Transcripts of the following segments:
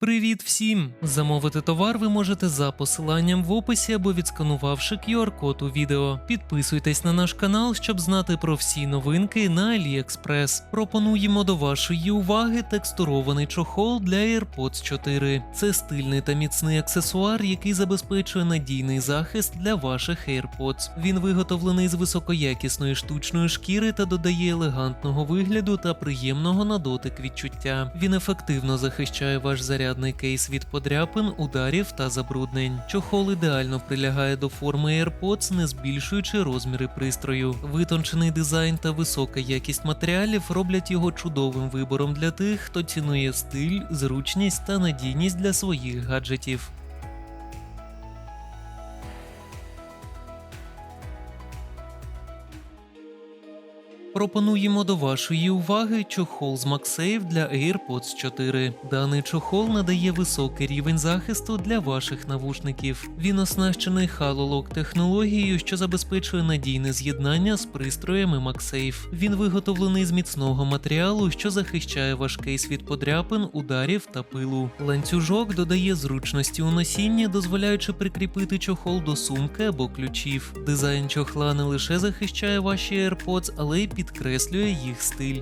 Привіт всім! Замовити товар ви можете за посиланням в описі або відсканувавши QR-код у відео. Підписуйтесь на наш канал, щоб знати про всі новинки на AliExpress. Пропонуємо до вашої уваги текстурований чохол для AirPods 4. Це стильний та міцний аксесуар, який забезпечує надійний захист для ваших AirPods. Він виготовлений з високоякісної штучної шкіри та додає елегантного вигляду та приємного на дотик відчуття. Він ефективно захищає ваш зарядний кейс від подряпин, ударів та забруднень. Чохол ідеально прилягає до форми AirPods, не збільшуючи розміри пристрою. Витончений дизайн та висока якість матеріалів роблять його чудовим вибором для тих, хто цінує стиль, зручність та надійність для своїх гаджетів. Пропонуємо до вашої уваги чохол з MagSafe для AirPods 4. Даний чохол надає високий рівень захисту для ваших навушників. Він оснащений Halolog технологією, що забезпечує надійне з'єднання з пристроями MagSafe. Він виготовлений з міцного матеріалу, що захищає ваш кейс від подряпин, ударів та пилу. Ланцюжок додає зручності у носінні, дозволяючи прикріпити чохол до сумки або ключів. Дизайн чохла не лише захищає ваші AirPods, але й підкреслює їх стиль.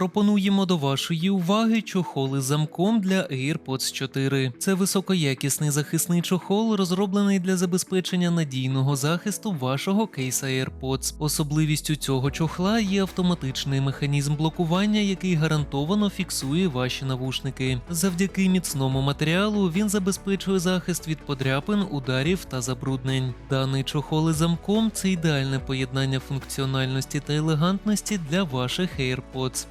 Пропонуємо до вашої уваги чохоли з замком для AirPods 4. Це високоякісний захисний чохол, розроблений для забезпечення надійного захисту вашого кейса AirPods. Особливістю цього чохла є автоматичний механізм блокування, який гарантовано фіксує ваші навушники. Завдяки міцному матеріалу він забезпечує захист від подряпин, ударів та забруднень. Даний чохол із замком це ідеальне поєднання функціональності та елегантності для ваших AirPods.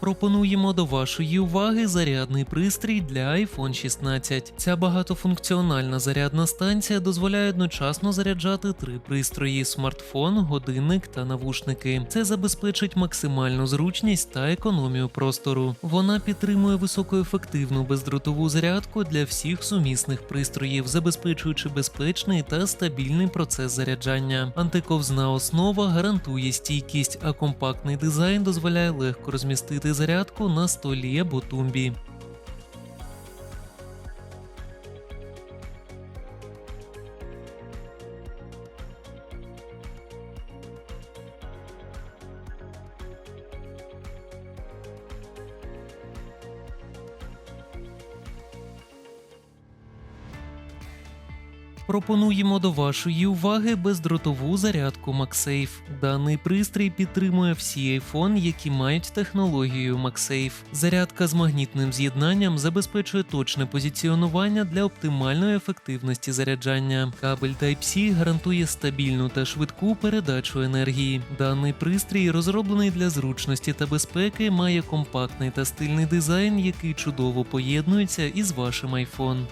Пропонуємо до вашої уваги зарядний пристрій для iPhone 16. Ця багатофункціональна зарядна станція дозволяє одночасно заряджати три пристрої: смартфон, годинник та навушники. Це забезпечить максимальну зручність та економію простору. Вона підтримує високоефективну бездротову зарядку для всіх сумісних пристроїв, забезпечуючи безпечний та стабільний процес заряджання. Антиковзна основа гарантує стійкість, а компактний дизайн дозволяє легко розмістити зарядку на столі або. Пропонуємо до вашої уваги бездротову зарядку MagSafe. Даний пристрій підтримує всі iPhone, які мають технологію MagSafe. Зарядка з магнітним з'єднанням забезпечує точне позиціонування для оптимальної ефективності заряджання. Кабель Type-C гарантує стабільну та швидку передачу енергії. Даний пристрій, розроблений для зручності та безпеки, має компактний та стильний дизайн, який чудово поєднується із вашим iPhone.